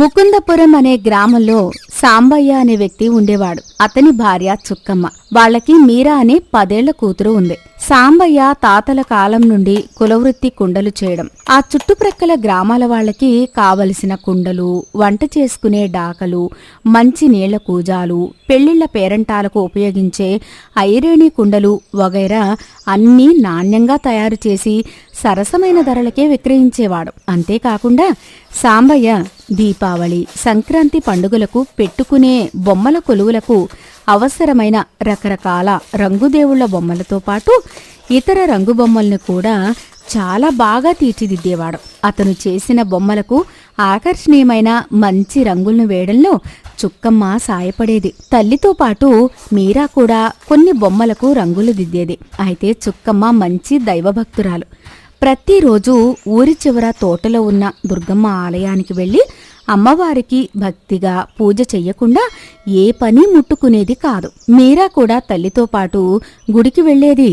ముకుందపురం అనే గ్రామంలో సాంబయ్య అనే వ్యక్తి ఉండేవాడు. అతని భార్య చుక్కమ్మ. వాళ్ళకి మీరా అనే పదేళ్ళ కూతురు ఉంది. సాంబయ్య తాతల కాలం నుండి కులవృత్తి కుండలు చేయడం. ఆ చుట్టుప్రక్కల గ్రామాల వాళ్ళకి కావలసిన కుండలు వంట చేసుకునే డాకలు మంచి నీళ్ళ కూజాలు పెళ్ళిళ్ళ పేరంటాలకు ఉపయోగించే ఐరేణి కుండలు వగైరా అన్నీ నాణ్యంగా తయారు చేసి సరసమైన ధరలకే విక్రయించేవాడు. అంతేకాకుండా సాంబయ్య దీపావళి సంక్రాంతి పండుగలకు పెట్టుకునే బొమ్మల కొలువులకు అవసరమైన రకరకాల రంగుదేవుళ్ళ బొమ్మలతో పాటు ఇతర రంగు బొమ్మల్ని కూడా చాలా బాగా తీర్చిదిద్దేవాడు. అతను చేసిన బొమ్మలకు ఆకర్షణీయమైన మంచి రంగులను వేయడంలో చుక్కమ్మ సాయపడేది. తల్లితో పాటు మీరా కూడా కొన్ని బొమ్మలకు రంగులు దిద్దేది. అయితే చుక్కమ్మ మంచి దైవభక్తురాలు. ప్రతిరోజు ఊరి చివర తోటలో ఉన్న దుర్గమ్మ ఆలయానికి వెళ్ళి అమ్మవారికి భక్తిగా పూజ చెయ్యకుండా ఏ పని ముట్టుకునేది కాదు. మీరా కూడా తల్లితో పాటు గుడికి వెళ్ళేది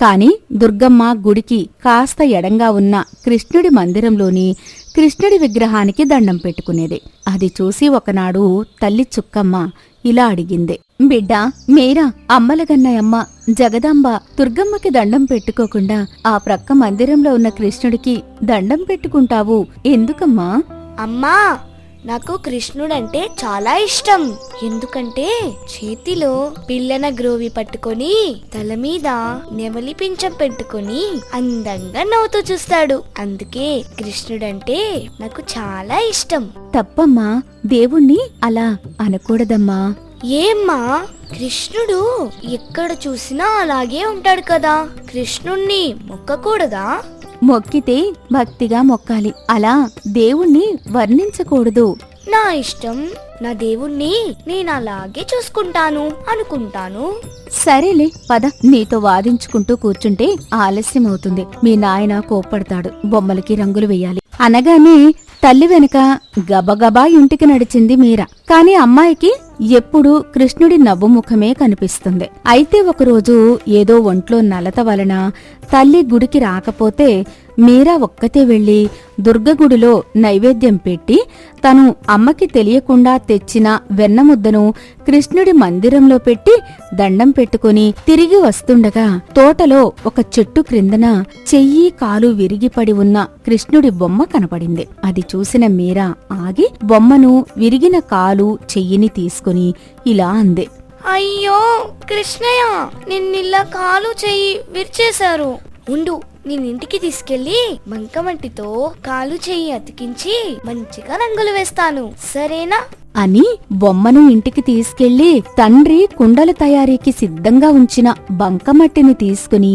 కాని దుర్గమ్మ గుడికి కాస్త ఎడంగా ఉన్న కృష్ణుడి మందిరంలోని కృష్ణుడి విగ్రహానికి దండం పెట్టుకునేది. అది చూసి ఒకనాడు తల్లి చుక్కమ్మ ఇలా అడిగింది. బిడ్డ మీరా అమ్మలగన్నయమ్మ జగదాంబ దుర్గమ్మకి దండం పెట్టుకోకుండా ఆ ప్రక్క మందిరంలో ఉన్న కృష్ణుడికి దండం పెట్టుకుంటావు. ఎందుకమ్మా? అమ్మా నాకు కృష్ణుడంటే చాలా ఇష్టం. ఎందుకంటే చేతిలో పిల్లన గ్రోవి పట్టుకొని తల మీద నెమలి పింఛం పెట్టుకొని అందంగా నవ్వుతూ చూస్తాడు. అందుకే కృష్ణుడంటే నాకు చాలా ఇష్టం. తప్పమ్మా దేవుణ్ణి అలా అనకూడదమ్మా. ఏమ్మా కృష్ణుడు ఎక్కడ చూసినా అలాగే ఉంటాడు కదా. కృష్ణుణ్ణి మొక్కకూడదా? మొక్కితే భక్తిగా మొక్కాలి. అలా దేవుణ్ణి వర్ణించకూడదు. నా ఇష్టం. నా దేవుణ్ణి నేను అలాగే చూసుకుంటాను అనుకుంటాను. సరేలే పద. నీతో వాదించుకుంటూ కూర్చుంటే ఆలస్యం అవుతుంది మీ నాయన కోప్పడతాడు. బొమ్మలకి రంగులు వేయాలి. అనగానే తల్లి వెనుక గబగబా ఇంటికి నడిచింది మీరా. కాని అమ్మాయికి ఎప్పుడూ కృష్ణుడి నవ్వుముఖమే కనిపిస్తుంది. అయితే ఒకరోజు ఏదో ఒంట్లో నలత వలన తల్లి గుడికి రాకపోతే మీరా ఒక్కతే వెళ్ళి దుర్గగుడిలో నైవేద్యం పెట్టి తను అమ్మకి తెలియకుండా తెచ్చిన వెన్నముద్దను కృష్ణుడి మందిరంలో పెట్టి దండం పెట్టుకుని తిరిగి వస్తుండగా తోటలో ఒక చెట్టు క్రిందన చెయ్యి కాలు విరిగిపడి ఉన్న కృష్ణుడి బొమ్మ కనపడింది. అది చూసిన మీరా ఆగి బొమ్మను విరిగిన కాలు చెయ్యిని తీసుకుని ఇలా అంది. అయ్యో కృష్ణయ్య నిన్నిల్లా కాలు చెయ్యి విరిచేశారు. ఉండు నేను ఇంటికి తీసుకెళ్ళి బంకమట్టితో కాలు చెయ్యి అతికించి మంచిగా రంగులు వేస్తాను. సరేనా? అని బొమ్మను ఇంటికి తీసుకెళ్ళి తండ్రి కుండల తయారీకి సిద్ధంగా ఉంచిన బంకమట్టిని తీసుకుని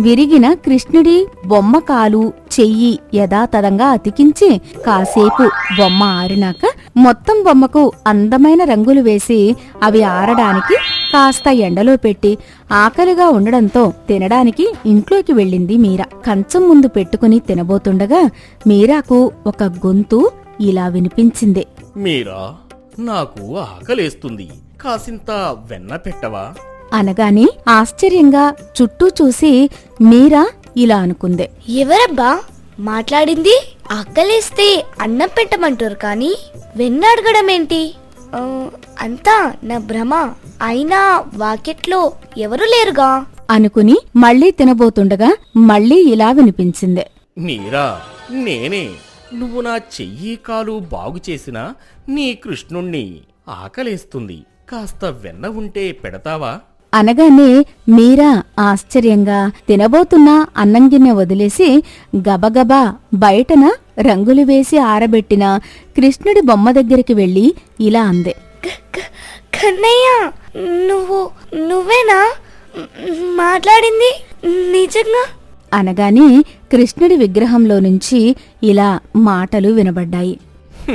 విరిగిన కృష్ణుడి బొమ్మ కాలు చెయ్యి యథాతథంగా అతికించి కాసేపు బొమ్మ ఆరినాక మొత్తం బొమ్మకు అందమైన రంగులు వేసి అవి ఆరడానికి కాస్త ఎండలో పెట్టి ఆకలిగా ఉండడంతో తినడానికి ఇంట్లోకి వెళ్ళింది మీరా. కంచం ముందు పెట్టుకుని తినబోతుండగా మీరాకు ఒక గొంతు ఇలా వినిపించింది. మీరా నాకు ఆకలేస్తుంది. కాసింత వెన్న పెట్టవా? అనగానే ఆశ్చర్యంగా చుట్టూ చూసి మీరా ఇలా అనుకుంది. ఎవరబ్బా? మాట్లాడింది? ఆకలేస్తే అన్నం పెట్టమంటారు కానీ వెన్న అడగడం ఏంటి ఆ, అంతా నా భ్రమ. అయినా వాకెట్లో ఎవరు లేరుగా? అనుకుని మళ్ళీ తినబోతుండగా మళ్ళీ ఇలా వినిపించింది. మీరా నేనే. నువ్వు నా చెయ్యి కాలు బాగు చేసిన నీ కృష్ణుణ్ణి ఆకలేస్తుంది. కాస్త వెన్న ఉంటే పెడతావా? అనగానే మీరా ఆశ్చర్యంగా తినబోతున్న అన్నం గిన్నె వదిలేసి గబగబా బయటన రంగులు వేసి ఆరబెట్టిన కృష్ణుడి బొమ్మ దగ్గరికి వెళ్ళి ఇలా అంది. కన్నయ్య నువ్వు నువ్వేనా? మాట్లాడింది నిజంగా? అనగానే కృష్ణుడి విగ్రహంలో నుంచి ఇలా మాటలు వినబడ్డాయి.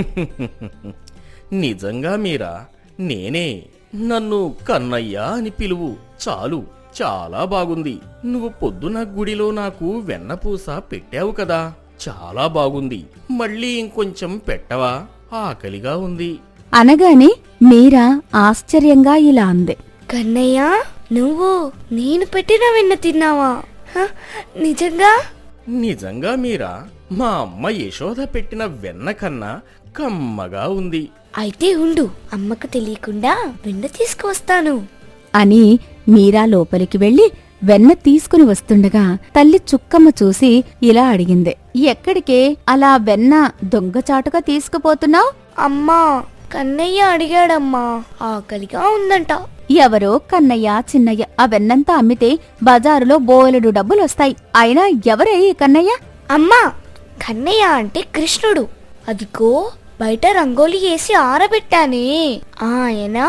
నిజంగా మీరా? నేనే. నన్ను కన్నయ్య అని పిలువు. చాలు చాలా బాగుంది. నువ్వు పొద్దున గుడిలో నాకు వెన్నపూస పెట్టావు కదా. చాలా బాగుంది. మళ్ళీ ఇంకొంచెం పెట్టవా? ఆకలిగా ఉంది. అనగానే మీరా ఆశ్చర్యంగా ఇలా అంది. కన్నయ్య నువ్వు నేను పెట్టిన వెన్న తిన్నావా? హ, నిజంగా? నిజంగా మీరా మా అమ్మ యశోద పెట్టిన వెన్న కన్నా కమ్మగా ఉంది. అయితే ఉండు అమ్మకు తెలియకుండా వెన్న తీసుకువస్తాను. అని మీరా లోపలికి వెళ్ళి వెన్న తీసుకుని వస్తుండగా తల్లి చుక్కమ్మ చూసి ఇలా అడిగింది. ఎక్కడికే? అలా వెన్న దొంగచాటుగా తీసుకుపోతున్నావు? అమ్మా కన్నయ్య అడిగాడమ్మా. ఆకలిగా ఉందంట. ఎవరో కన్నయ్య చిన్నయ్య ఆ వెన్నంతా అమ్మితే బజారులో బోలెడు డబ్బులొస్తాయి. అయినా ఎవరే ఈ కన్నయ్య? అమ్మా కన్నయ్య అంటే కృష్ణుడు. అదిగో బయట రంగోలి వేసి ఆరబెట్టానే. ఆయన.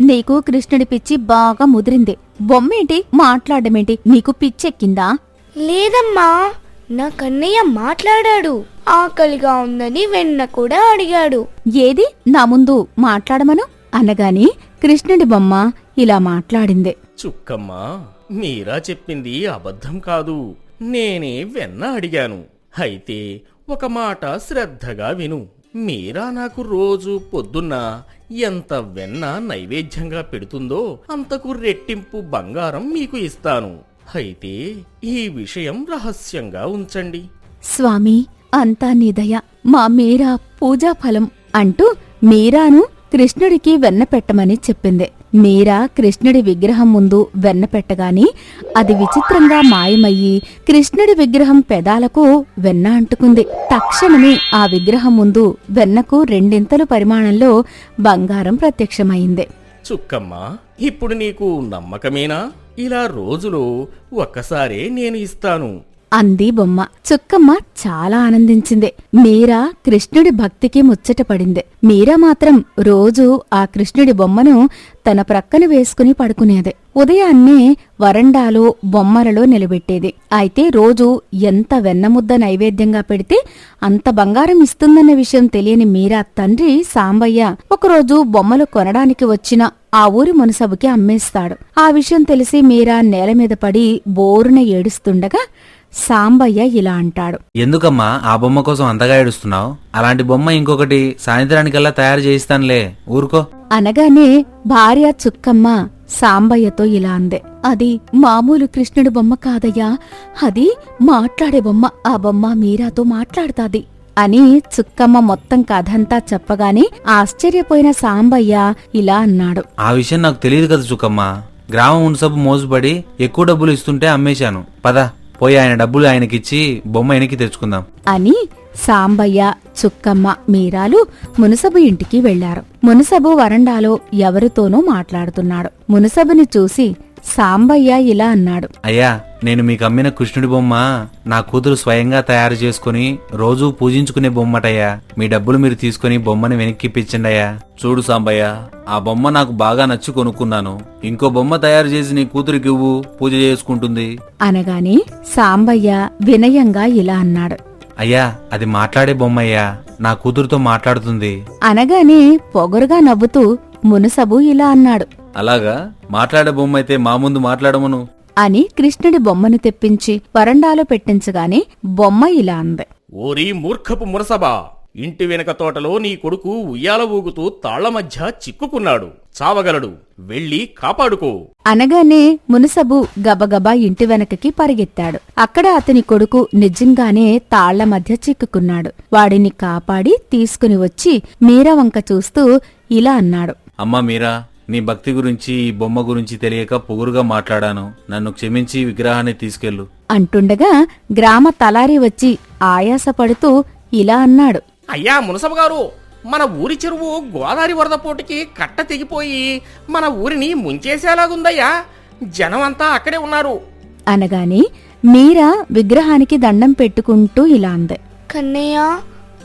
నీకు కృష్ణుడి పిచ్చి బాగా ముదిరింది. బొమ్మేంటి? మాట్లాడమేంటి నీకు పిచ్చెక్కిందా? లేదమ్మా నా కన్నయ్య మాట్లాడాడు. ఆకలిగా ఉందని వెన్న కూడా అడిగాడు. ఏది? నా ముందు మాట్లాడమను? అనగాని కృష్ణుడి బొమ్మ ఇలా మాట్లాడింది. చుక్కమ్మ మీరా చెప్పింది అబద్ధం కాదు. నేనే వెన్న అడిగాను. అయితే ఒక మాట శ్రద్ధగా విను. మీరా నాకు రోజు పొద్దున్న ఎంత వెన్న నైవేద్యంగా పెడుతుందో అంతకు రెట్టింపు బంగారం మీకు ఇస్తాను. అయితే ఈ విషయం రహస్యంగా ఉంచండి. స్వామి అంతా నిదయ మా మీరా పూజా ఫలం అంటూ మీరాను కృష్ణుడికి వెన్న పెట్టమని చెప్పింది. మీరా కృష్ణుడి విగ్రహం ముందు వెన్న పెట్టగాని అది విచిత్రంగా మాయమయ్యి కృష్ణుడి విగ్రహం పెదాలకు వెన్న అంటుకుంది. తక్షణమే ఆ విగ్రహం ముందు వెన్నకు రెండింతలు పరిమాణంలో బంగారం ప్రత్యక్షమైంది. చుక్కమ్మ ఇప్పుడు నీకు నమ్మకమేనా? ఇలా రోజులో ఒక్కసారే నేను ఇస్తాను. అంది బొమ్మ. చుక్కమ్మ చాలా ఆనందించింది. మీరా కృష్ణుడి భక్తికి ముచ్చటపడింది మీరా మాత్రం రోజూ ఆ కృష్ణుడి బొమ్మను తన ప్రక్కన వేసుకుని పడుకునేది. ఉదయాన్నే వరండాలో బొమ్మలలో నిలబెట్టేది. అయితే రోజు ఎంత వెన్నముద్ద నైవేద్యంగా పెడితే అంత బంగారం ఇస్తుందన్న విషయం తెలియని మీరా తండ్రి సాంబయ్య ఒకరోజు బొమ్మలు కొనడానికి వచ్చిన ఆ ఊరి మునసబుకి అమ్మేస్తాడు. ఆ విషయం తెలిసి మీరా నేల మీద పడి బోరున ఏడుస్తుండగా సాంబయ్య ఇలా అంటాడు. ఎందుకమ్మా ఆ బొమ్మ కోసం అంతగా ఏడుస్తున్నావు? అలాంటి బొమ్మ ఇంకొకటి సాయంత్రానికల్లా తయారు చేయిస్తానులే. ఊరుకో. అనగానే భార్య చుక్కమ్మ సాంబయ్యతో ఇలా అందే. అది మామూలు కృష్ణుడి బొమ్మ కాదయ్యా. అది మాట్లాడే బొమ్మ. ఆ బొమ్మ మీరాతో మాట్లాడుతాది. అని చుక్కమ్మ మొత్తం కథంతా చెప్పగానే ఆశ్చర్యపోయిన సాంబయ్య ఇలా అన్నాడు. ఆ విషయం నాకు తెలియదు కదా చుక్కమ్మ. గ్రామం ఉన్సబు మోసపడి ఎక్కువ డబ్బులు ఇస్తుంటే అమ్మేశాను. పద. పోయి ఆయన డబ్బులు ఆయనకిచ్చి బొమ్మ వెనక్కి తెచ్చుకుందాం. అని సాంబయ్య చుక్కమ్మ మీరాలు మునసబు ఇంటికి వెళ్ళారు. మునసబు వరండాలో ఎవరితోనో మాట్లాడుతున్నాడు. మునసబుని చూసి సాంబయ్య ఇలా అన్నాడు. అయ్యా నేను మీకు అమ్మిన కృష్ణుడి బొమ్మ నా కూతురు స్వయంగా తయారు చేసుకుని రోజూ పూజించుకునే బొమ్మటయ్యా. మీ డబ్బులు మీరు తీసుకుని బొమ్మని వెనక్కి ఇప్పించండి అయ్యా చూడు సాంబయ్య ఆ బొమ్మ నాకు బాగా నచ్చి కొనుక్కున్నాను. ఇంకో బొమ్మ తయారు చేసి నీ కూతురికి ఇవ్వు పూజ చేసుకుంటుంది. అనగానే సాంబయ్య వినయంగా ఇలా అన్నాడు. అయ్యా అది మాట్లాడే బొమ్మయ్యా నా కూతురుతో మాట్లాడుతుంది. అనగానే పొగరుగా నవ్వుతూ మునసబు ఇలా అన్నాడు. అలాగా? మాట్లాడే బొమ్మ అయితే మా ముందు మాట్లాడమను. అని కృష్ణుడి బొమ్మను తెప్పించి వరండాలో పెట్టించగానే బొమ్మ ఇలా అంది. ఓరి మూర్ఖపు మురసబా ఇంటి వెనక తోటలో నీ కొడుకు ఉయ్యాల ఊగుతూ తాళ్ళ మధ్య చిక్కుకున్నాడు. చావగలడు. వెళ్ళి కాపాడుకో. అనగానే మునసబు గబగబా ఇంటి వెనకకి పరిగెత్తాడు. అక్కడ అతని కొడుకు నిజంగానే తాళ్ళ మధ్య చిక్కుకున్నాడు. వాడిని కాపాడి తీసుకుని వచ్చి మీరా వంక చూస్తూ ఇలా అన్నాడు. అమ్మా మీరా నీ భక్తి గురించి ఈ బొమ్మ గురించి తెలియక పొగురుగా మాట్లాడాను. నన్ను క్షమించి విగ్రహాన్ని తీసుకెళ్ళు. అంటుండగా గ్రామ తలారి వచ్చి ఆయాసపడుతూ ఇలా అన్నాడు. అయ్యా మునసబ గారు మన ఊరి చెరువు గోదావరి వరద పోటుకి కట్ట తెగిపోయి మన ఊరిని ముంచేసేలాగుందయ్యా. జనం అంతా అక్కడే ఉన్నారు. అనగానే మీరా విగ్రహానికి దండం పెట్టుకుంటూ ఇలా అంది. కన్నయ్య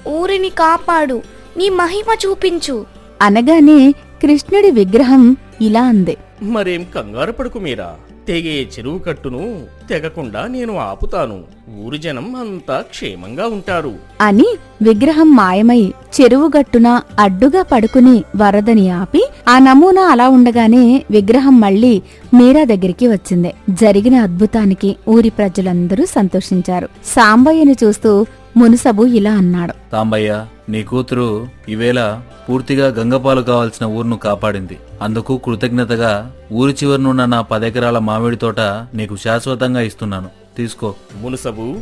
ఊరిని కాపాడు నీ మహిమ చూపించు. అనగానే కృష్ణుడి విగ్రహం ఇలా అంది. మరేం కంగారు పడుకు మీరా? తెగే చెరువు కట్టును తెగకుండా నేను ఆపుతాను. ఊరి జనం అంతా క్షేమంగా ఉంటారు. అని విగ్రహం మాయమై చెరువుగట్టున అడ్డుగా పడుకుని వరదని ఆపి ఆ నమూనా అలా ఉండగానే విగ్రహం మళ్ళీ మీరా దగ్గరికి వచ్చింది. జరిగిన అద్భుతానికి ఊరి ప్రజలందరూ సంతోషించారు. సాంబయ్యని చూస్తూ మునుసబు ఇలా అన్నాడు. సాంబయ్య నీ కూతురు ఈవేళ పూర్తిగా గంగపాలు కావాల్సిన ఊరును కాపాడింది. అందుకు కృతజ్ఞతగా ఊరి చివరనున్న నా పదెకరాల మామిడి తోట నీకు శాశ్వతంగా ఇస్తున్నాను. తీసుకో. మునుసబు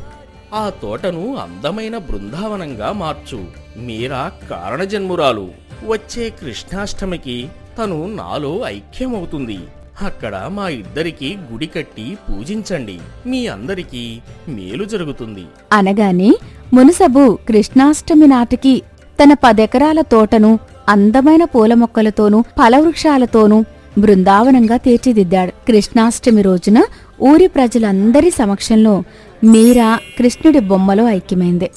ఆ తోటను అందమైన బృందావనంగా మార్చు. మీరా కారణజన్మురాలు. వచ్చే కృష్ణాష్టమికి తను నాలో ఐక్యమవుతుంది. అక్కడ మా ఇద్దరికి గుడి కట్టి పూజించండి. మీ అందరికీ మేలు జరుగుతుంది. అనగానే మునసబు కృష్ణాష్టమి నాటికి తన పదెకరాల తోటను అందమైన పూల మొక్కలతోనూ ఫలవృక్షాలతోనూ బృందావనంగా తీర్చిదిద్దాడు. కృష్ణాష్టమి రోజున ఊరి ప్రజలందరి సమక్షంలో మీరా కృష్ణుడి బొమ్మలో ఐక్యమైంది.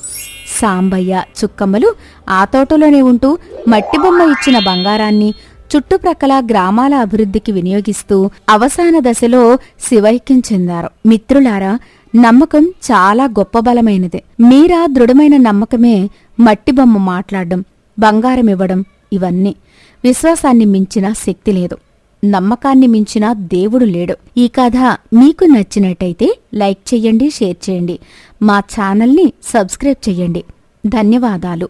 సాంబయ్య చుక్కమ్మలు ఆ తోటలోనే ఉంటూ మట్టి బొమ్మ ఇచ్చిన బంగారాన్ని చుట్టుప్రక్కల గ్రామాల అభివృద్ధికి వినియోగిస్తూ అవసాన దశలో శివైక్యం చెందారు. మిత్రులారా నమ్మకం చాలా గొప్ప బలమైనదే. మీరా దృఢమైన నమ్మకమే మట్టి బొమ్మ మాట్లాడడం బంగారం ఇవ్వడం ఇవన్నీ. విశ్వాసాన్ని మించిన శక్తి లేదు. నమ్మకాన్ని మించిన దేవుడు లేడు. ఈ కథ మీకు నచ్చినట్టయితే లైక్ చెయ్యండి షేర్ చేయండి. మా ఛానల్ని సబ్స్క్రైబ్ చెయ్యండి ధన్యవాదాలు.